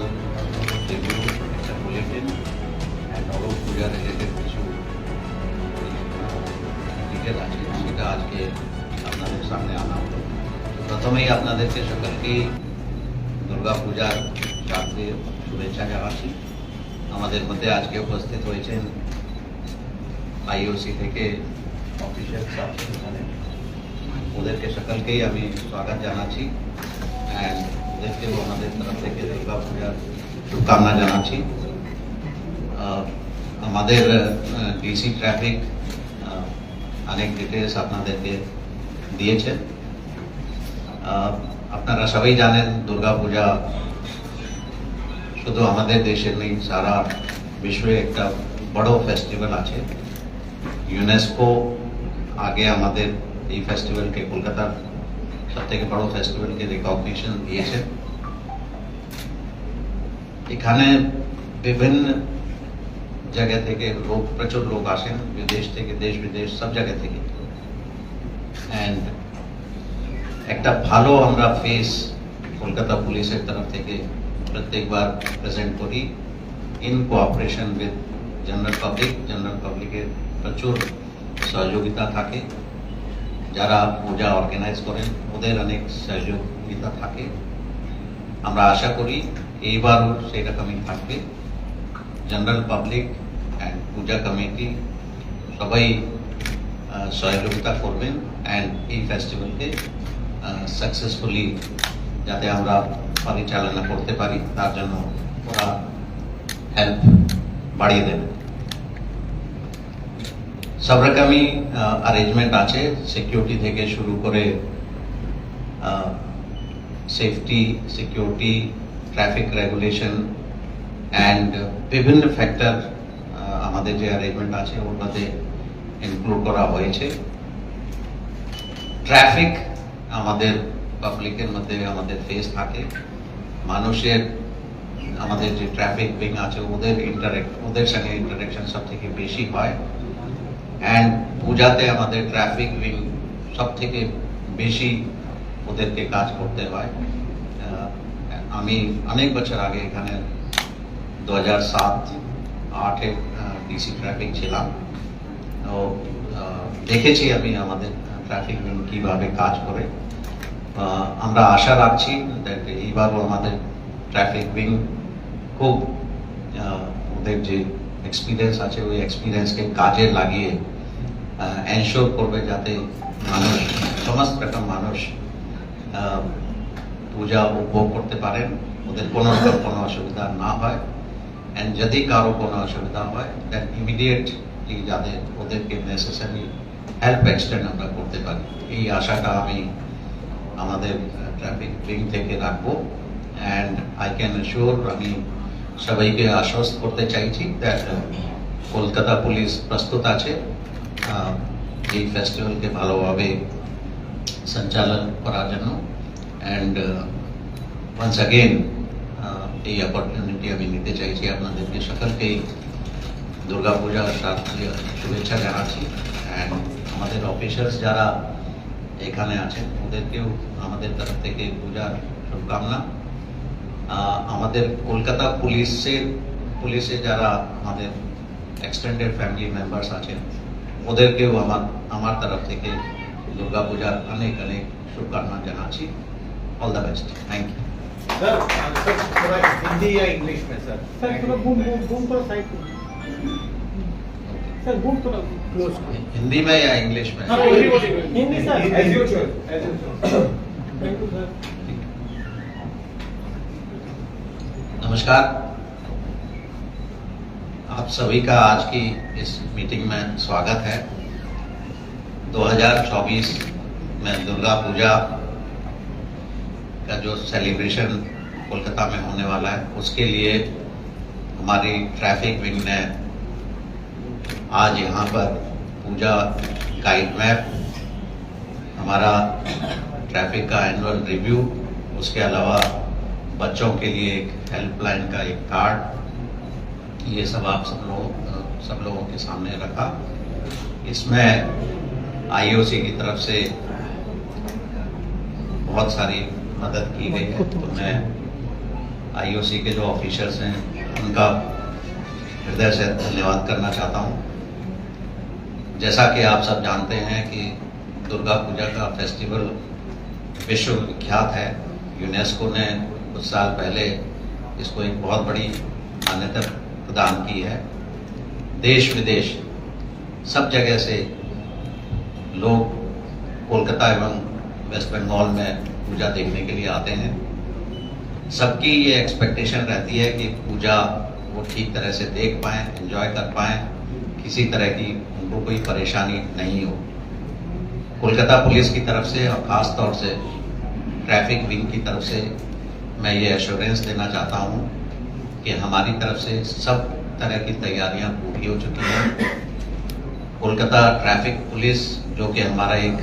দেবো যেটা বললেন and always you are ADB teacher এটা আজকে সামনে সামনে আনা হলো প্রথমে আপনাদের সকলকে দুর্গা পূজা শান্তি শুভেচ্ছা আরছি আমাদের মধ্যে আজকে উপস্থিত হয়েছে আইওসি থেকে অফিসার স্যারকে আমি ওদেরকে সকলকেই আমি স্বাগত জানাচ্ছি এন্ড আপনাদেরকে আমাদের তরফ থেকে দুর্গা পূজার শুভকামনা জানাচ্ছি আমাদের ডিসি ট্রাফিক অনেক ডিটেলস আপনাদেরকে দিয়েছে আপনারা সবাই জানেন দুর্গা পূজা শুধু আমাদের দেশের নেই সারা বিশ্বে একটা বড় ফেস্টিভ্যাল আছে ইউনেস্কো আগে আমাদের এই ফেস্টিভ্যালকে কলকাতার প্রত্যেক বড় ফেস্টিভ্যালকে রেকগনিশন এসে এখানে বিভিন্ন জায়গা থেকে লোক প্রচুর লোক আসেন বিদেশ থেকে দেশ বিদেশ সব জায়গা থেকে এন্ড একটা ভালো আমরা ফেস কলকাতা পুলিশের তরফ থেকে প্রত্যেকবার প্রেজেন্ট করি in cooperation with general public general পাবলিকের প্রচুর সহযোগিতা থাকে যারা পূজা অর্গানাইজ করেন ওদের অনেক সহযোগিতা থাকে আমরা আশা করি এইবারও সেরকমই থাকবে general public and puja committee সবাই সহযোগিতা করবেন অ্যান্ড এই ফেস্টিভ্যালকে সাকসেসফুলি যাতে আমরা পরিচালনা করতে পারি তার জন্য ওরা হেল্প বাড়িয়ে দেবেন সব রকমই অ্যারেঞ্জমেন্ট আছে সিকিউরিটি থেকে শুরু করে safety security traffic regulation and বিভিন্ন ফ্যাক্টর আমাদের যে অ্যারেঞ্জমেন্ট আছে ওটাতে ইনক্লুড করা হয়েছে ট্রাফিক আমাদের পাবলিকের মধ্যে আমাদের ফেস থাকে মানুষের আমাদের যে ট্রাফিক বিং আছে ওদের ইন্টারেক্ট ওদের সঙ্গে ইন্টারেকশন সব থেকে বেশি হয় অ্যান্ড পূজাতে আমাদের ট্রাফিক উইং সব থেকে বেশি ওদেরকে কাজ করতে হয় আমি অনেক বছর আগে এখানে দু হাজার সাত আটে ডিসি ট্রাফিক ছিলাম তো দেখেছি আমি আমাদের ট্রাফিক উইং কীভাবে কাজ করে আমরা আশা রাখছি এইবারও আমাদের ট্রাফিক উইং খুব ওদের যে এক্সপিরিয়েন্স আছে ওই এক্সপিরিয়েন্সকে কাজে লাগিয়ে এনশোর করবে যাতে মানুষ সমস্ত একটা মানুষ পূজা উপভোগ করতে পারেন ওদের কোনো রকম কোনো অসুবিধা না হয় অ্যান্ড যদি কারো কোনো অসুবিধা হয় দেন ইমিডিয়েটলি যাদের ওদেরকে নেসেসারি হেল্প এক্সটেন্ড আমরা করতে পারি এই আশাটা আমি আমাদের ট্রাফিক ট্রেন থেকে রাখবো অ্যান্ড আই ক্যান শিওর আমি সবাইকে আশ্বস্ত করতে চাইছি দ্যাট uh, কলকাতা পুলিশ প্রস্তুত আছে এই ফেস্টিভ্যালকে ভালোভাবে সঞ্চালন করার জন্য অ্যান্ড ওয়ান্স আগেন এই অপরচুনিটি আমি নিতে চাইছি আপনাদেরকে সকলকেই দুর্গা পূজা শারদীয় শুভেচ্ছা জানাচ্ছি অ্যান্ড আমাদের অফিসার্স যারা এখানে আছেন ওদেরকেও আমাদের তরফ থেকে পূজার শুভকামনা আমাদের কলকাতা পুলিশের পুলিশে যারা আমাদের এক্সটেন্ডেড ফ্যামিলি মেম্বার্স আছেন ওদেরকেও আমার আমার তরফ থেকে দুর্গা পূজার অনেক অনেক শুভকামনা জানাচ্ছি all the best thank you sir sir थोड़ा हिंदी या इंग्लिश में सर सर थोड़ा बूम बूम बूम थोड़ा साइड सर बूम थोड़ा क्लोज हिंदी में या इंग्लिश में Hindi sir as usual as usual thank you sir नमस्कार आप सभी का आज की इस मीटिंग में स्वागत है 2024 में दुर्गा पूजा का जो सेलिब्रेशन कोलकाता में होने वाला है उसके लिए हमारी ट्रैफिक विंग ने आज यहाँ पर पूजा गाइड मैप हमारा ट्रैफिक का एनुअल रिव्यू उसके अलावा बच्चों के लिए एक हेल्पलाइन का एक कार्ड ये सब आप सब लोग सब लोगों के सामने रखा इसमें आईओसी की तरफ से बहुत सारी मदद की गई है तो मैं आईओसी के जो ऑफिसर्स हैं उनका हृदय से धन्यवाद करना चाहता हूँ जैसा कि आप सब जानते हैं कि दुर्गा पूजा का फेस्टिवल विश्व विख्यात है यूनेस्को ने कुछ साल पहले इसको एक बहुत बड़ी मान्यता प्रदान की है देश विदेश सब जगह से लोग कोलकाता एवं वेस्ट बंगाल में पूजा देखने के लिए आते हैं सबकी ये एक्सपेक्टेशन रहती है कि पूजा वो ठीक तरह से देख पाएँ एंजॉय कर पाएँ किसी तरह की उनको कोई परेशानी नहीं हो कोलकाता पुलिस की तरफ से और ख़ास तौर से ट्रैफिक विंग की तरफ से मैं ये एश्योरेंस देना चाहता हूँ कि हमारी तरफ से सब तरह की तैयारियाँ पूरी हो चुकी हैं कोलकाता ट्रैफिक पुलिस जो कि हमारा एक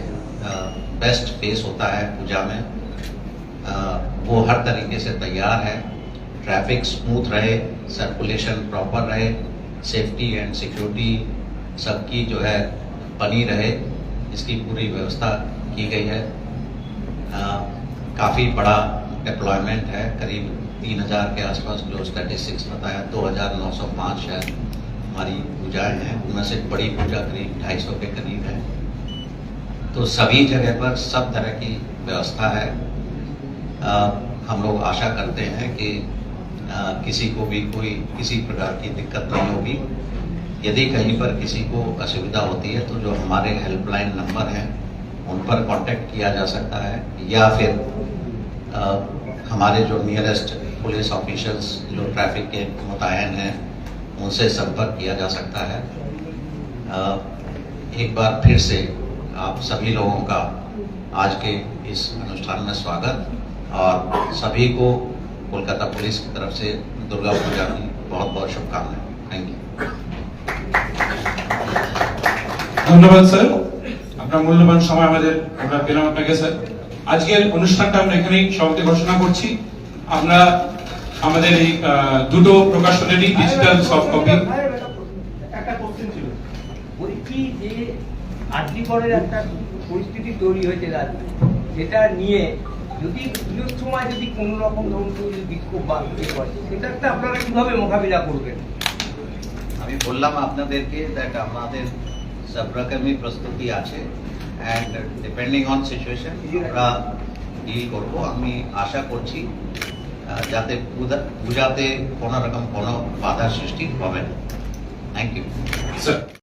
बेस्ट फेस होता है पूजा में वो हर तरीके से तैयार है ट्रैफिक स्मूथ रहे सर्कुलेशन प्रॉपर रहे सेफ्टी एंड सिक्योरिटी सबकी जो है बनी रहे इसकी पूरी व्यवस्था की गई है काफ़ी बड़ा एम्प्लॉयमेंट है करीब तीन हज़ार के आसपास जो स्टैटिस्टिक्स बताया दो हज़ार नौ सौ पाँच शायद हमारी पूजाएँ हैं उनमें से बड़ी पूजा करीब ढाई सौ के करीब है तो सभी जगह पर सब तरह की व्यवस्था है आ, हम लोग आशा करते हैं कि आ, किसी को भी कोई किसी प्रकार की दिक्कत नहीं होगी यदि कहीं पर किसी को असुविधा होती है तो जो हमारे हेल्पलाइन नंबर हैं उन पर कांटेक्ट किया जा सकता है या फिर हमारे जो नियरेस्ट पुलिस ऑफिशल्स जो ट्रैफिक के मुतन हैं उनसे संपर्क किया जा सकता है एक बार फिर से आप सभी लोगों का आज के इस अनुष्ठान में स्वागत और सभी को कोलकाता पुलिस की तरफ से दुर्गा पूजा की बहुत बहुत शुभकामनाएं थैंक यू धन्यवाद सर अपना मूल्यवान समय हमारे अपना पेरा আপনাকে আজকের অনুষ্ঠানটা আমরা এখানেই সমাপ্তি ঘোষণা করছি আমরা আমাদের এই দুটো প্রকাশনেরই ডিজিটাল সফট কপি একটা যে একটা পরিস্থিতি তৈরি হয়েছে নিয়ে যদি যদি আপনারা মোকাবিলা করবেন আমি বললাম আপনাদেরকে দেখ আমাদের সব রকমই প্রস্তুতি আছে অ্যান্ড ডিপেন্ডিং অন সিচুয়েশন আমরা ডিল করব আমি আশা করছি যাতে পূজাতে কোনো রকম কোনো বাধার সৃষ্টি হবে না থ্যাংক ইউ স্যার